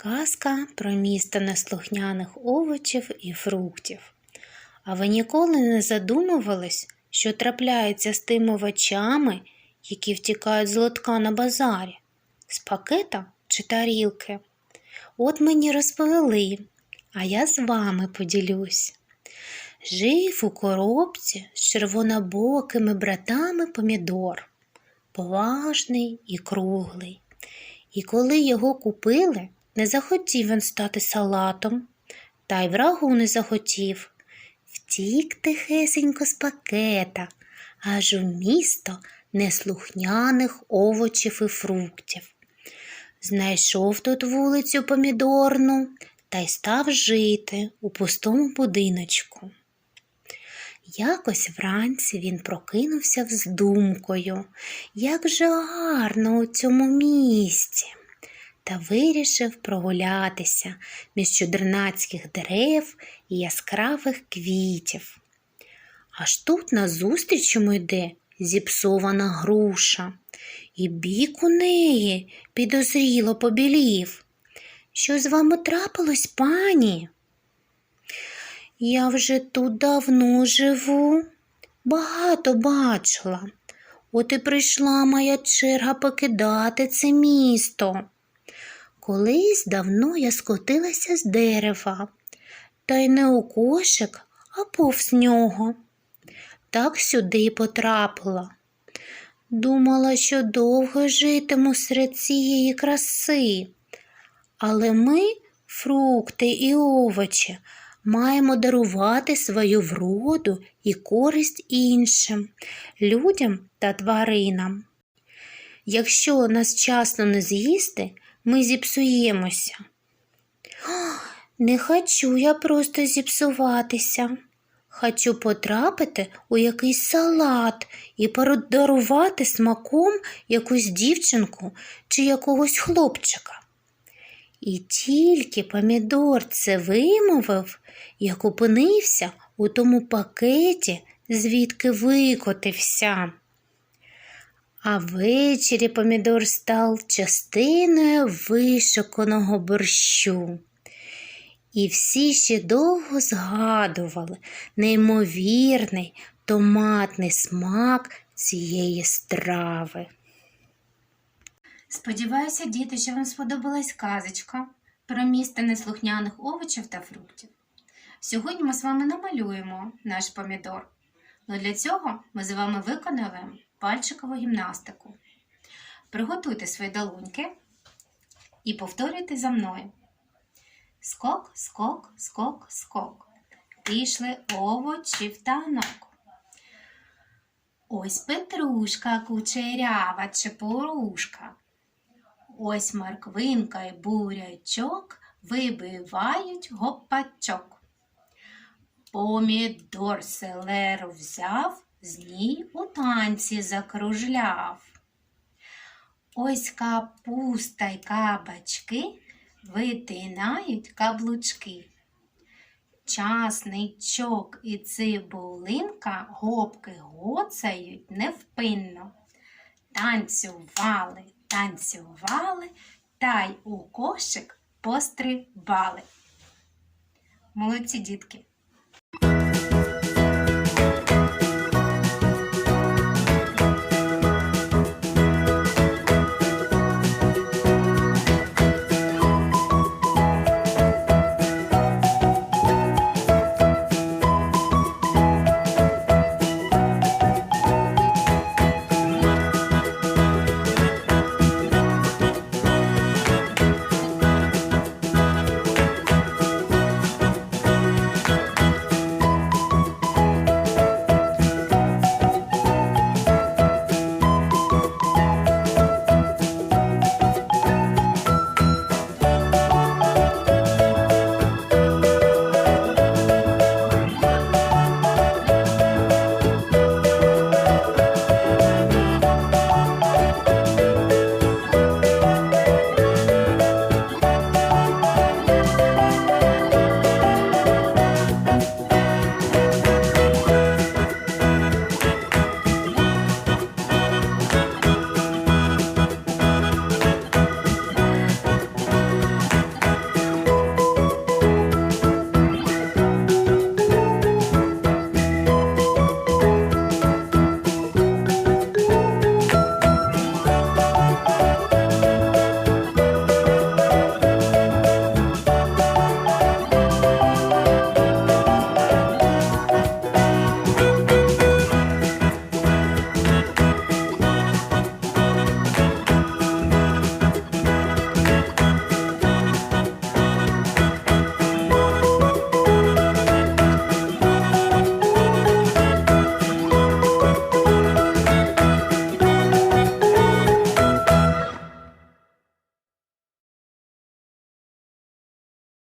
Казка про місто неслухняних овочів і фруктів. А ви ніколи не задумувались, що трапляється з тими овочами, які втікають з лотка на базарі, з пакета чи тарілки? От мені розповіли, а я з вами поділюсь. Жив у коробці з червонобокими братами помідор, поважний і круглий. І коли його купили, не захотів він стати салатом, та й врагу не захотів. Втік тихесенько з пакета, аж у місто неслухняних овочів і фруктів. Знайшов тут вулицю помідорну та й став жити у пустому будиночку. Якось вранці він прокинувся з думкою, як же гарно у цьому місті, та вирішив прогулятися між чудернацьких дерев і яскравих квітів. Аж тут назустріч йому йде зіпсована груша, і бік у неї підозріло побілів. Що з вами трапилось, пані? Я вже тут давно живу, багато бачила. От і прийшла моя черга покидати це місто. Колись давно я скотилася з дерева, та й не у кошик, а повз нього. Так сюди й потрапила. Думала, що довго житиму серед цієї краси. Але ми, фрукти і овочі, маємо дарувати свою вроду і користь іншим, людям та тваринам. Якщо нас вчасно не з'їсти, ми зіпсуємося. Не хочу я просто зіпсуватися. Хочу потрапити у якийсь салат і подарувати смаком якусь дівчинку чи якогось хлопчика. І тільки помідор це вимовив, як опинився у тому пакеті, звідки викотився. А ввечері помідор став частиною вишуканого борщу. І всі ще довго згадували неймовірний томатний смак цієї страви. Сподіваюся, діти, що вам сподобалась казочка про місто неслухняних овочів та фруктів. Сьогодні ми з вами намалюємо наш помідор. Але для цього ми з вами виконуємо пальчикову гімнастику. Приготуйте свої долоньки і повторюйте за мною. Скок, скок, скок, скок. Пішли овочі в танок. Ось петрушка кучерява чепурушка. Ось морквинка й бурячок вибивають гопачок. Помідор селеру взяв, з ній у танці закружляв. Ось капуста й кабачки витинають каблучки. Часничок і цибулинка гопки гоцають невпинно. Танцювали, танцювали та й у кошик пострибали. Молодці дітки!